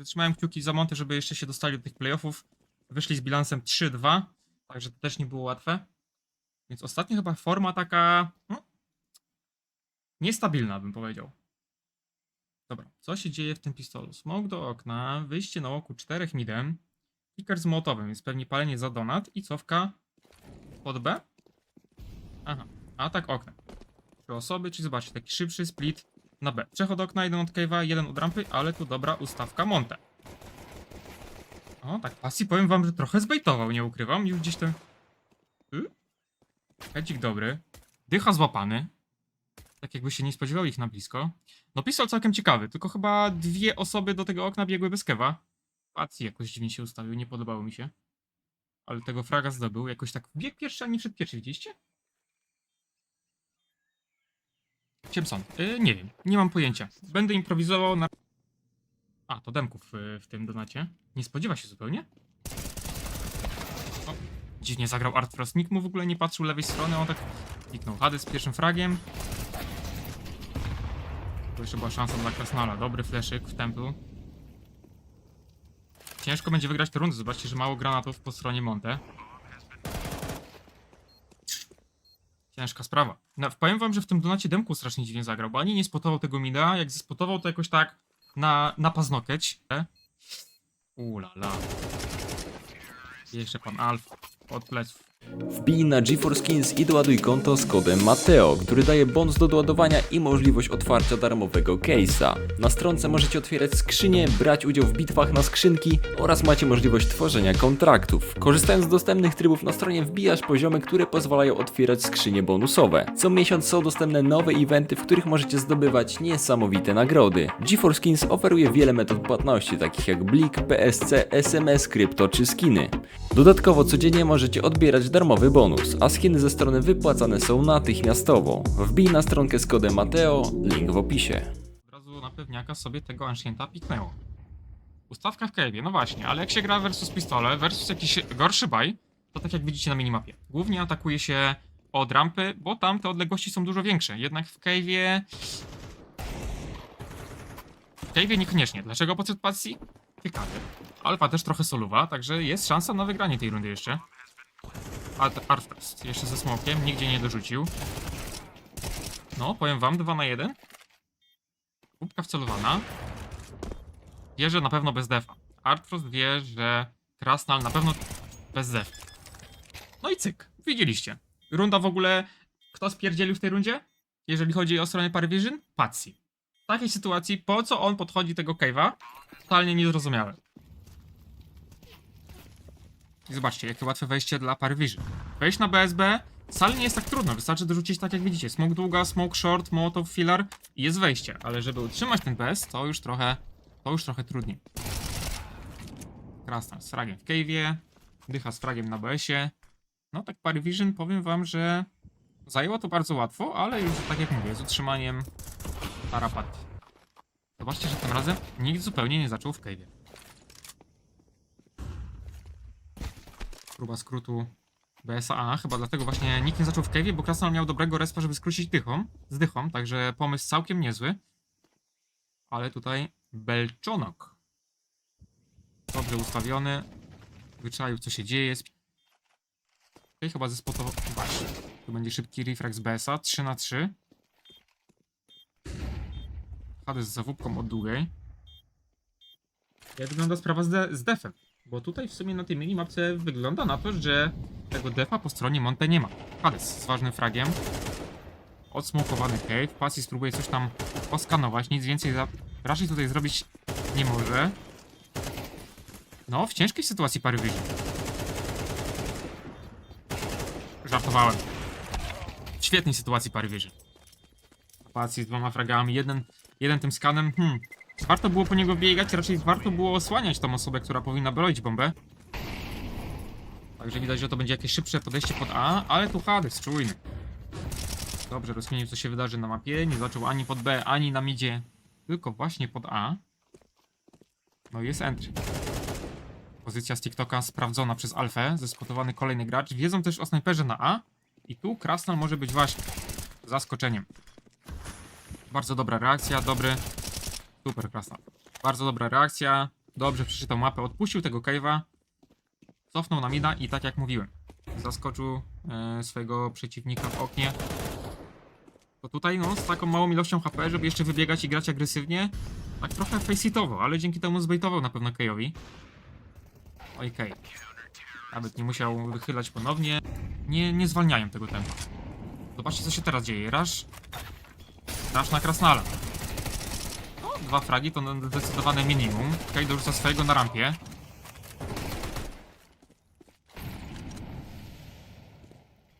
Także trzymałem kciuki za Monte, żeby jeszcze się dostali do tych playoffów. Wyszli z bilansem 3-2, także to też nie było łatwe. Więc ostatnio chyba forma taka no, niestabilna, bym powiedział. Dobra, co się dzieje w tym pistolu? Smoke do okna, wyjście na oku czterech midem, kicker z młotowym, więc pewnie palenie za donat i cofka pod B. Aha, atak oknem. Trzy osoby, czyli zobaczcie, taki szybszy split na B. Trzech od okna, jeden od cave'a, jeden od rampy, ale tu dobra ustawka Monte. O, tak pasji powiem wam, że trochę zbejtował, nie ukrywam. Już gdzieś ten... Y? Dobry. Dycha złapany. Tak jakby się nie spodziewał ich na blisko. No pistol całkiem ciekawy, tylko chyba dwie osoby do tego okna biegły bez kewa. Pacji jakoś dziwnie się ustawił, nie podobało mi się. Ale tego fraga zdobył, jakoś tak bieg pierwszy, a nie przed pierwszy, widzieliście? Ciemson, y, nie wiem, nie mam pojęcia. Będę improwizował na... A, to demków y, w tym donacie. Nie spodziewa się zupełnie. O, dziwnie zagrał Art Frost. Nikt mu w ogóle nie patrzył lewej strony, on tak kliknął Hady z pierwszym fragiem. To jeszcze była szansa dla Krasnala. Dobry fleszyk w templu. Ciężko będzie wygrać tę rundę. Zobaczcie, że mało granatów po stronie Monte. Ciężka sprawa. No, powiem wam, że w tym donacie Demku strasznie dziwnie zagrał, bo ani nie spotował tego mida, jak spotował to jakoś tak na, na paznokeć. Ula la. Jeszcze pan Alf od pleców. Wbij na GeForce Skins i doładuj konto z kodem Mateo, który daje bonus do doładowania i możliwość otwarcia darmowego case'a. Na stronce możecie otwierać skrzynie, brać udział w bitwach na skrzynki oraz macie możliwość tworzenia kontraktów. Korzystając z dostępnych trybów na stronie wbijasz poziomy, które pozwalają otwierać skrzynie bonusowe. Co miesiąc są dostępne nowe eventy, w których możecie zdobywać niesamowite nagrody. GeForce Skins oferuje wiele metod płatności, takich jak Blik, PSC, SMS, krypto czy skiny. Dodatkowo codziennie możecie odbierać darmowy bonus, a skiny ze strony wypłacane są natychmiastowo. Wbij na stronkę z kodem Mateo, link w opisie. Od razu na pewniaka sobie tego Ancienta piknęło. Ustawka w cave'ie, no właśnie, ale jak się gra versus pistole, versus jakiś gorszy baj, to tak jak widzicie na minimapie. Głównie atakuje się od rampy, bo tam te odległości są dużo większe. Jednak w cave'ie... W cave'ie niekoniecznie. Dlaczego podszedł Patsy? Ciekawe. Alfa też trochę soluwa, także jest szansa na wygranie tej rundy jeszcze. Art- Artfest jeszcze ze smokiem, nigdzie nie dorzucił. No, powiem wam, 2 na 1. Kubka wcelowana. Wie, że na pewno bez defa. Artfrost wie, że Krasnal na pewno bez defa. No i cyk. Widzieliście. Runda w ogóle... Kto spierdzielił w tej rundzie? Jeżeli chodzi o stronę Parvision? Patsy. W takiej sytuacji, po co on podchodzi tego cave'a? Totalnie niezrozumiałe. I zobaczcie, jakie łatwe wejście dla Parvision. Wejść na BSB wcale nie jest tak trudno. Wystarczy dorzucić tak jak widzicie. Smoke długa, smoke short, molotov filler i jest wejście. Ale żeby utrzymać ten BS, to już trochę, to już trochę trudniej. Krasnal z fragiem w cave'ie, dycha z fragiem na BS-ie. No tak Parvision powiem wam, że zajęło to bardzo łatwo, ale już tak jak mówię, z utrzymaniem tarapat. Zobaczcie, że tym razem nikt zupełnie nie zaczął w cave'ie. Próba skrótu BSA, chyba dlatego właśnie nikt nie zaczął w cave'ie, bo Krasnal miał dobrego respa, żeby skrócić dychą, z dychą, także pomysł całkiem niezły. Ale tutaj Belczonok. Dobrze ustawiony. Wyczaił co się dzieje. Okej, chyba zespotował... Właśnie. Tu będzie szybki refrax BSA, 3 na 3 Hades z zawódką od długiej. Jak wygląda sprawa z, de z defem? Bo tutaj w sumie na tej minimapce wygląda na to, że tego defa po stronie Monte nie ma. Hades z ważnym fragiem. Odsmokowany cave. Pasji spróbuje coś tam poskanować. Nic więcej za... raczej tutaj zrobić nie może. No, w ciężkiej sytuacji pary wyjdzie. Żartowałem. W świetnej sytuacji pary wyjdzie. Pasji z dwoma fragami. Jeden, jeden tym skanem. Hmm. Warto było po niego biegać, raczej warto było osłaniać tą osobę, która powinna broić bombę. Także widać, że to będzie jakieś szybsze podejście pod A, ale tu Hades, czujny. Dobrze, rozkminił co się wydarzy na mapie, nie zaczął ani pod B, ani na midzie, tylko właśnie pod A. No i jest entry. Pozycja z TikToka sprawdzona przez Alfę, zespotowany kolejny gracz. Wiedzą też o snajperze na A i tu Krasnal może być właśnie zaskoczeniem. Bardzo dobra reakcja, dobry Super krasna. Bardzo dobra reakcja. dobrze przeczytał mapę, odpuścił tego cave'a, cofnął na mida i tak jak mówiłem, zaskoczył e, swojego przeciwnika w oknie. To tutaj, no, z taką małą ilością HP, żeby jeszcze wybiegać i grać agresywnie, tak trochę faceitowo, ale dzięki temu zbejtował na pewno Kajowi. Oj, Kej. Nawet nie musiał wychylać ponownie. Nie, nie zwalniają tego tempa. Zobaczcie, co się teraz dzieje. Rush. Rush na Krasnala. Dwa fragi to zdecydowane minimum. Kej dorzuca swojego na rampie.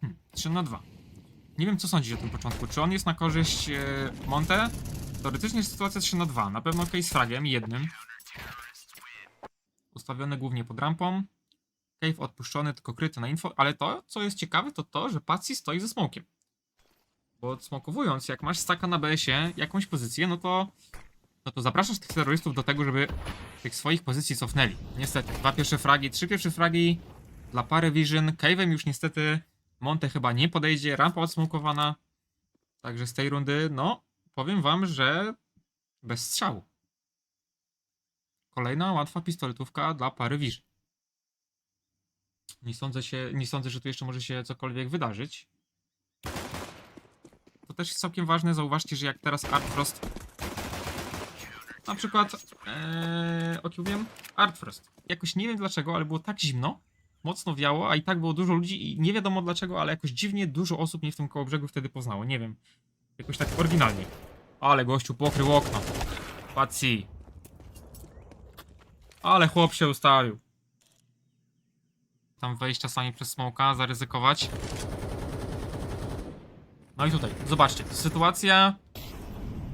Hmm, 3 na 2. Nie wiem, co sądzisz o tym początku. Czy on jest na korzyść e, Monte? Teoretycznie jest sytuacja 3 na 2. Na pewno Kej z fragiem, jednym. Ustawiony głównie pod rampą. Cave odpuszczony, tylko kryty na info, ale to, co jest ciekawe, to to, że Patsy stoi ze smokiem. Bo odsmokowując, jak masz staka na BS-ie, jakąś pozycję, no to no to zapraszasz tych terrorystów do tego, żeby tych swoich pozycji cofnęli. Niestety, dwa pierwsze fragi, trzy pierwsze fragi dla pary Vision. Cave'em już niestety Monte chyba nie podejdzie, rampa odsmokowana. Także z tej rundy, no, powiem wam, że bez strzału. Kolejna łatwa pistoletówka dla pary Vision. Nie sądzę, się, nie sądzę, że tu jeszcze może się cokolwiek wydarzyć. To też jest całkiem ważne. Zauważcie, że jak teraz Art Frost. Na przykład. Ee, o kim wiem? Art Frost. Jakoś nie wiem dlaczego, ale było tak zimno. Mocno wiało, a i tak było dużo ludzi i nie wiadomo dlaczego, ale jakoś dziwnie dużo osób mnie w tym koło brzegu wtedy poznało. Nie wiem. Jakoś tak oryginalnie. Ale gościu pokrył okno. Patsy. Ale chłop się ustawił tam wejść czasami przez smoka, zaryzykować. No i tutaj, zobaczcie, sytuacja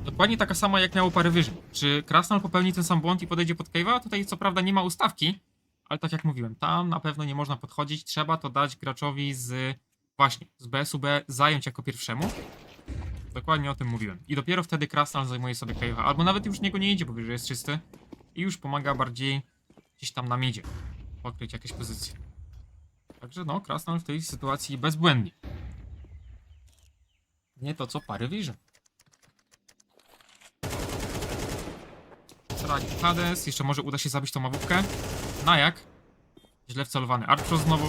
dokładnie taka sama jak miało parę wyżej. Czy Krasnal popełni ten sam błąd i podejdzie pod cave'a? Tutaj co prawda nie ma ustawki, ale tak jak mówiłem, tam na pewno nie można podchodzić, trzeba to dać graczowi z właśnie, z BSUB zająć jako pierwszemu. Dokładnie o tym mówiłem. I dopiero wtedy Krasnal zajmuje sobie cave'a, albo nawet już niego nie idzie, bo wie, że jest czysty i już pomaga bardziej gdzieś tam na midzie pokryć jakieś pozycje. Także no, Krasnal w tej sytuacji bezbłędnie. Nie to co pary Vision. Stragi Hades, jeszcze może uda się zabić tą mawówkę. Na jak? Źle wcelowany Artfrost znowu.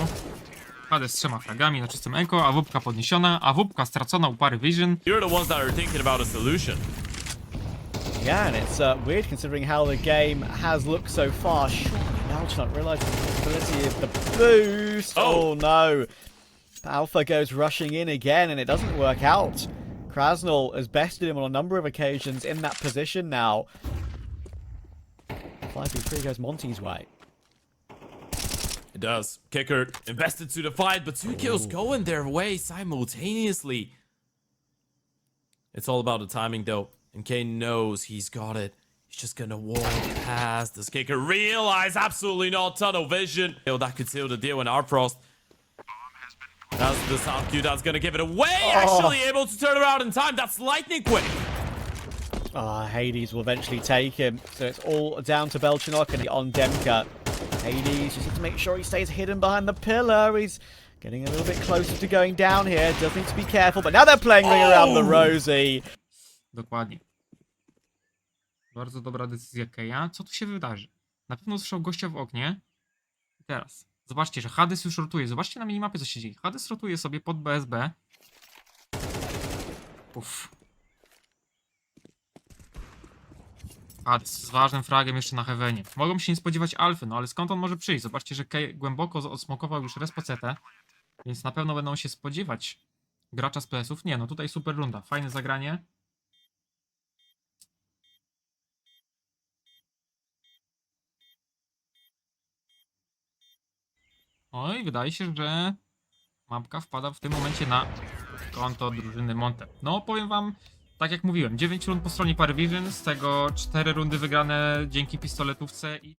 Hades z trzema fragami na czystym eko, a wupka podniesiona, a wupka stracona u pary Vision. You're the ones that are thinking about a solution. Yeah, and it's uh, weird considering how the game has looked so far. Surely now to not realise the possibility of the boost. Oh. Oh, no. Alpha goes rushing in again, and it doesn't work out. Krasnal has bested him on a number of occasions in that position now. 5v3 goes Monty's way. It does. Kicker invested to the fight, but two kills going their way simultaneously. It's all about the timing, though. And Kane knows he's got it. He's just gonna walk past this kicker. Realize absolutely not tunnel vision. Yo, that could seal the deal in our frost. That's the sound cue that's gonna give it away. Oh. Actually able to turn around in time. That's lightning quick. Ah, Hades will eventually take him. So it's all down to Belchinok and on Demka. Hades just needs to make sure he stays hidden behind the pillar. He's getting a little bit closer to going down here. Does need to be careful, but now they're playing ring around the Oh! rosy. Dokładnie. Bardzo dobra decyzja Keja. Co tu się wydarzy? Na pewno słyszał gościa w oknie. I teraz. Zobaczcie, że Hades już rotuje. Zobaczcie na minimapie, co się dzieje. Hades rotuje sobie pod BSB. Uff. Hades z ważnym fragiem jeszcze na Heavenie. Mogą się nie spodziewać Alfy, no ale skąd on może przyjść? Zobaczcie, że Kej głęboko odsmokował już respocetę. Więc na pewno będą się spodziewać gracza z PS-ów. Nie, no tutaj super runda. Fajne zagranie. Oj, wydaje się, że mapka wpada w tym momencie na konto drużyny Monte. No, powiem wam, tak jak mówiłem, 9 rund po stronie Pary Vision, z tego 4 rundy wygrane dzięki pistoletówce i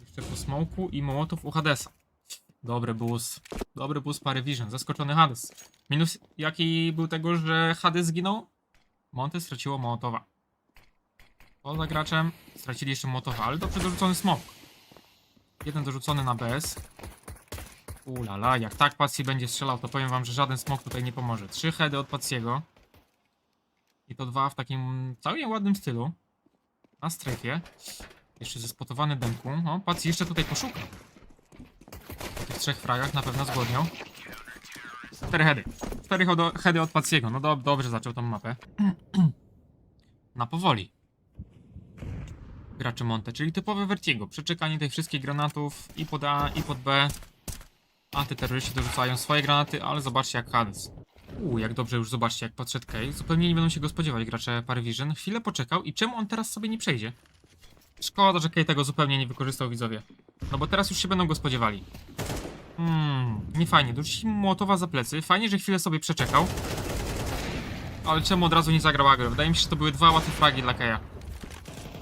jeszcze po smoku i mołotów u Hadesa. Dobry bus. Dobry bus Pary Vision. Zaskoczony Hades. Minus jaki był tego, że Hades zginął? Monte straciło Mołotowa. Poza graczem stracili jeszcze Mołotowa, ale dobrze dorzucony smok. Jeden dorzucony na BS. Ulala, jak tak Patsy będzie strzelał, to powiem wam, że żaden smok tutaj nie pomoże. Trzy heady od Patsiego. I to dwa w takim całkiem ładnym stylu. Na strefie. Jeszcze zespotowany demku. O, Patsy jeszcze tutaj poszuka. W tych trzech fragach na pewno zgodniał. Cztery heady. Cztery heady od Patsiego. No dob dobrze zaczął tą mapę. na powoli. Gracze Monte, czyli typowe Vertigo. Przeczekanie tych wszystkich granatów i pod A, i pod B. Antyterroryści dorzucają swoje granaty, ale zobaczcie jak Hades. Uuu, jak dobrze już zobaczcie, jak podszedł Kay. Zupełnie nie będą się go spodziewać gracze Parvision. Chwilę poczekał i czemu on teraz sobie nie przejdzie? Szkoda, że Kay tego zupełnie nie wykorzystał widzowie. No bo teraz już się będą go spodziewali. Hmm, nie fajnie. Dorzucili mu Mołotowa za plecy. Fajnie, że chwilę sobie przeczekał. Ale czemu od razu nie zagrał agro? Wydaje mi się, że to były dwa łatwe fragi dla Kaya.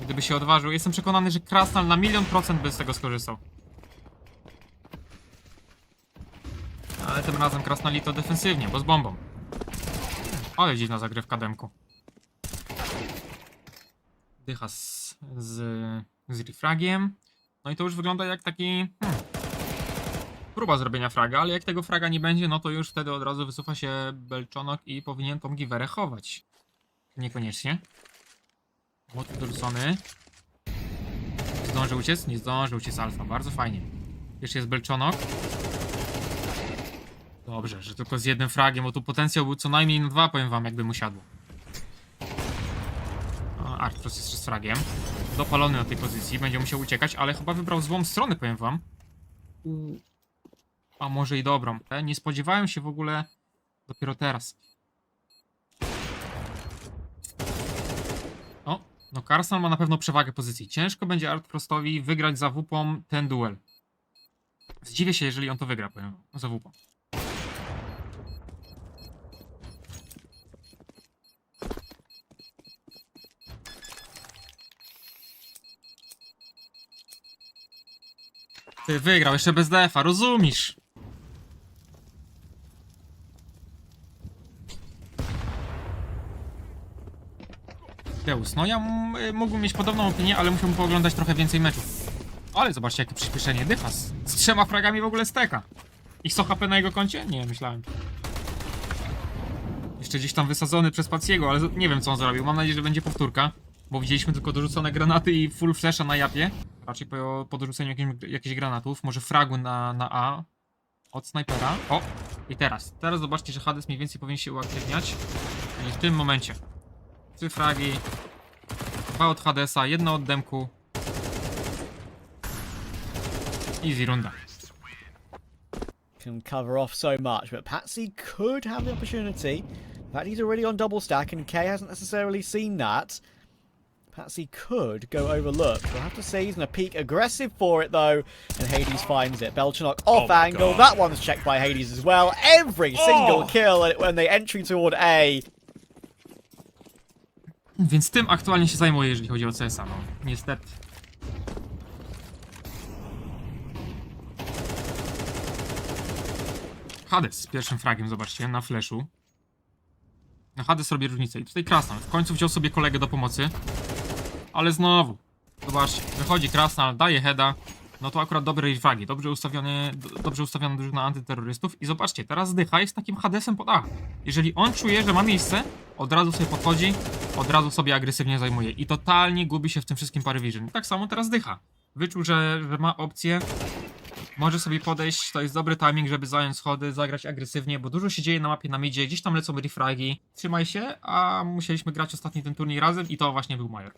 Gdyby się odważył, jestem przekonany, że Krasnal na milion procent by z tego skorzystał. Ale tym razem Krasnali to defensywnie, bo z bombą. Ale dziwna zagrywka demku. Dycha z, z, z refragiem. No i to już wygląda jak taki... Hmm, próba zrobienia fraga, ale jak tego fraga nie będzie, no to już wtedy od razu wysuwa się Belczonok i powinien tą giwerę chować. Niekoniecznie. Motyw dorzucony. Zdążył uciec? Nie zdążył uciec alfa. Bardzo fajnie. Jeszcze jest Belczonok. Dobrze, że tylko z jednym fragiem, bo tu potencjał był co najmniej na dwa, powiem wam, jakby mu siadło. Arctros jeszcze z fragiem. Dopalony na tej pozycji, będzie musiał uciekać, ale chyba wybrał złą stronę, powiem wam. A może i dobrą. E, Nie spodziewałem się w ogóle dopiero teraz. O, no Carson ma na pewno przewagę pozycji. Ciężko będzie Artfrostowi wygrać za WP ten duel. Zdziwię się, jeżeli on to wygra, powiem za WP. Ty wygrał jeszcze bez defa, rozumiesz? No ja y, mógłbym mieć podobną opinię, ale musiałbym pooglądać trochę więcej meczów. Ale zobaczcie jakie przyspieszenie, dychas. Z trzema fragami w ogóle steka. I 100 HP na jego koncie? Nie, myślałem. Jeszcze gdzieś tam wysadzony przez Paciego, ale nie wiem co on zrobił. Mam nadzieję, że będzie powtórka. Bo widzieliśmy tylko dorzucone granaty i full flasha na japie. Raczej po, po dorzuceniu jakich, jakichś granatów. Może fragu na, na A. Od snajpera. O! I teraz. Teraz zobaczcie, że Hades mniej więcej powinien się uaktywniać. I w tym momencie. Trzy fragi. Dwa od Hadesa, jedno od Demku. Easy runda. can cover off so much, but Patsy could have the opportunity. In fact, he's already on double stack, and Kay hasn't necessarily seen that. Patsy could go overlooked. We'll have to see. He's going to peak aggressive for it, though, and Hades finds it. Belchanok off oh my angle. God. That one's checked by Hades as well. Every single Oh. kill when they entry toward A. Więc tym aktualnie się zajmuję, jeżeli chodzi o CS-a, no. Niestety. Hades z pierwszym fragiem, zobaczcie, na flashu. No Hades robi różnicę. I tutaj Krasnal. W końcu wziął sobie kolegę do pomocy. Ale znowu. Zobaczcie, wychodzi Krasnal, daje heada. No to akurat dobre fragi. Dobrze ustawiony, do- dobrze ustawiona drużyna antyterrorystów. I zobaczcie, teraz Dycha jest takim Hadesem pod A. Jeżeli on czuje, że ma miejsce, od razu sobie podchodzi, od razu sobie agresywnie zajmuje. I totalnie gubi się w tym wszystkim Parvision. Tak samo teraz Dycha. Wyczuł, że, że ma opcję, może sobie podejść, to jest dobry timing, żeby zająć schody, zagrać agresywnie, bo dużo się dzieje na mapie na midzie, gdzieś tam lecą refragi. Trzymaj się, a musieliśmy grać ostatni ten turniej razem i to właśnie był Major.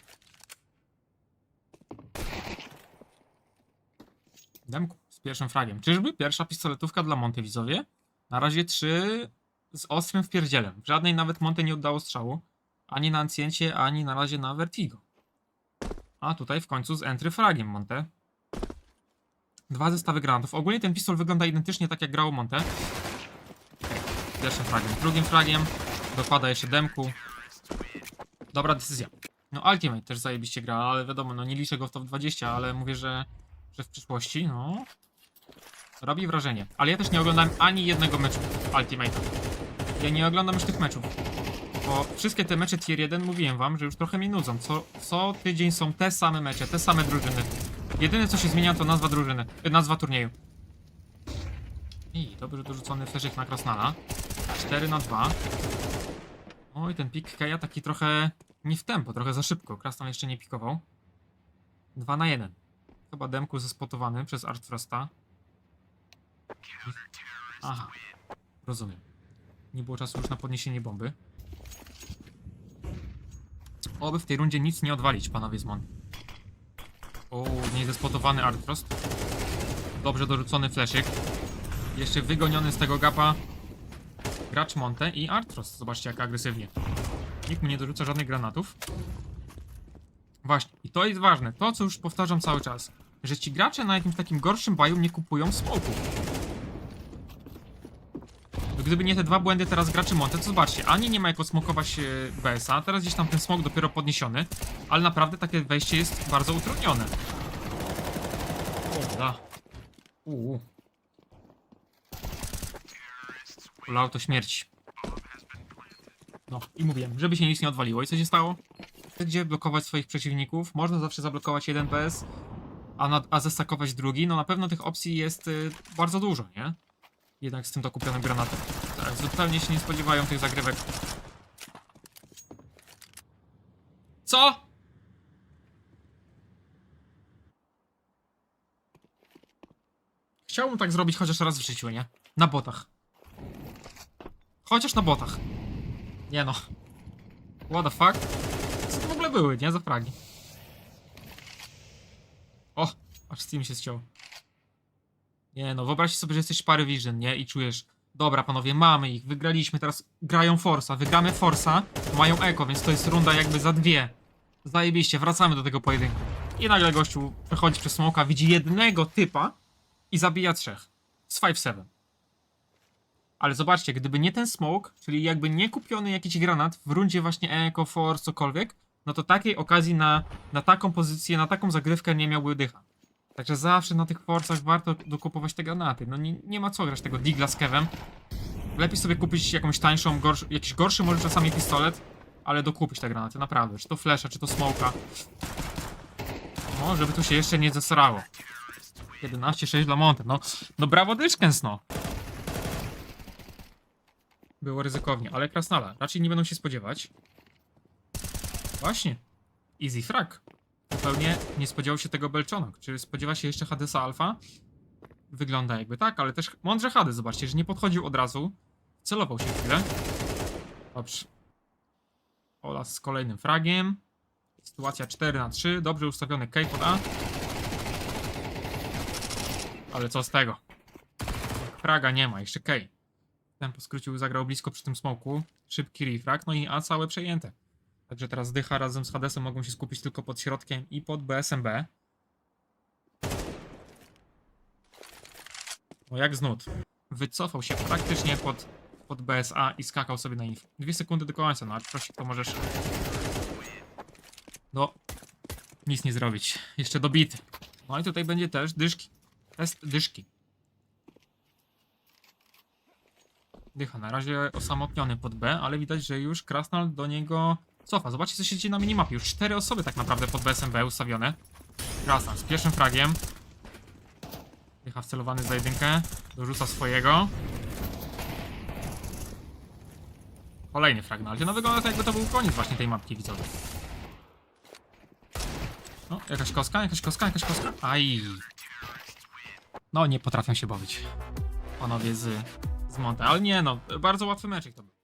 Demku z pierwszym fragiem. Czyżby pierwsza pistoletówka dla Monty widzowie? Na razie trzy z ostrym wpierdzielem. W żadnej nawet Monte nie oddało strzału. Ani na Anciencie, ani na razie na Vertigo. A tutaj w końcu z entry fragiem Monte. Dwa zestawy granatów. Ogólnie ten pistol wygląda identycznie tak jak grało Monte. Pierwszym fragiem, drugim fragiem. Dopada jeszcze demku. Dobra decyzja. No Ultimate też zajebiście gra, ale wiadomo, no nie liczę go w top 20, ale mówię, że, że w przyszłości, no... Robi wrażenie. Ale ja też nie oglądałem ani jednego meczu Ultimate'a. Ja nie oglądam już tych meczów. Bo wszystkie te mecze tier 1 mówiłem wam, że już trochę mi nudzą. Co, co tydzień są te same mecze, te same drużyny. Jedyne co się zmienia to nazwa drużyny, y, nazwa turnieju. I dobrze dorzucony fleszyk na Krasnala. 4 na 2. Oj, ten pik Keja taki trochę nie w tempo, trochę za szybko. Krasnal jeszcze nie pikował. 2 na 1. Chyba Demku zespotowany przez Artfrosta. Aha, rozumiem. Nie było czasu już na podniesienie bomby. Oby w tej rundzie nic nie odwalić, panowie z Mon. O, niezespotowany Artfrost. Dobrze dorzucony fleszyk. Jeszcze wygoniony z tego gapa gracz Monte i Artfrost. Zobaczcie jak agresywnie. Nikt mu nie dorzuca żadnych granatów. Właśnie, i to jest ważne. To, co już powtarzam cały czas. Że ci gracze na jakimś takim gorszym baju nie kupują smoków. Gdyby nie te dwa błędy teraz graczy Monte, to zobaczcie, ani nie ma jak osmokować e, BS-a, teraz gdzieś tam ten smok dopiero podniesiony, ale naprawdę takie wejście jest bardzo utrudnione. O, da. Uuu. Ulał to śmierci. No i mówiłem, żeby się nic nie odwaliło. I co się stało? Gdzie blokować swoich przeciwników? Można zawsze zablokować jeden PS, a, a zestakować drugi. No na pewno tych opcji jest y, bardzo dużo, nie? Jednak z tym dokupionym granatem. Tak, zupełnie się nie spodziewają tych zagrywek. Co? Chciałbym tak zrobić chociaż raz w życiu, nie? Na botach. Chociaż na botach. Nie no. What the fuck? Co to w ogóle były, nie? Za fragi. O! Aż Steam się ściął. Nie no, wyobraźcie sobie, że jesteś pary Vision, nie? I czujesz, dobra panowie, mamy ich, wygraliśmy, teraz grają Forsa, wygramy Forsa, mają Eko, więc to jest runda jakby za dwie. Zajebiście, wracamy do tego pojedynku. I nagle gościu przechodzi przez smoka, widzi jednego typa i zabija trzech. Z 5-7. Ale zobaczcie, gdyby nie ten smoke, czyli jakby nie kupiony jakiś granat w rundzie właśnie Eko, Force, cokolwiek, no to takiej okazji na, na taką pozycję, na taką zagrywkę nie miałby dycha. Także zawsze na tych forcach warto dokupować te granaty. No nie, nie ma co grać tego digla z. Lepiej sobie kupić jakąś tańszą, gorsz, jakiś gorszy może czasami pistolet, ale dokupić te granaty, naprawdę. Czy to flesza, czy to smoka. No, żeby tu się jeszcze nie zesrało. 11-6 dla Monte. No, no brawo Dyszkens, no. Było ryzykownie, ale Krasnala raczej nie będą się spodziewać. Właśnie. Easy frag. Zupełnie nie spodziewał się tego Belczonok. Czy spodziewa się jeszcze Hadesa Alfa? Wygląda jakby tak, ale też mądrze Hades, zobaczcie, że nie podchodził od razu. Celował się chwilę. Dobrze. Olas z kolejnym fragiem. Sytuacja 4 na 3. Dobrze ustawiony K pod A. Ale co z tego? Fraga nie ma, jeszcze K. Tempo skrócił, zagrał blisko przy tym smoku. Szybki refrag, no i A całe przejęte. Także teraz Dycha razem z Hadesem mogą się skupić tylko pod środkiem i pod BSMB. No jak znud. Wycofał się praktycznie pod, pod BSA i skakał sobie na info. Dwie sekundy do końca, no a proszę, to możesz... No, nic nie zrobić. Jeszcze dobity. No i tutaj będzie też dyszki. Test dyszki. Dycha na razie osamotniony pod B, ale widać, że już Krasnal do niego cofa. Zobaczcie, co się dzieje na minimapie. Już cztery osoby tak naprawdę pod BSMB ustawione. Krasnal z pierwszym fragiem. Dycha wcelowany za jedynkę. Dorzuca swojego. Kolejny frag, no ale no wygląda to jakby to był koniec właśnie tej mapki, widzowie. No, jakaś koska, jakaś koska, jakaś koska. Aj. No, nie potrafią się bawić. Panowie z, z Monte. Ale nie no, bardzo łatwy meczek to był.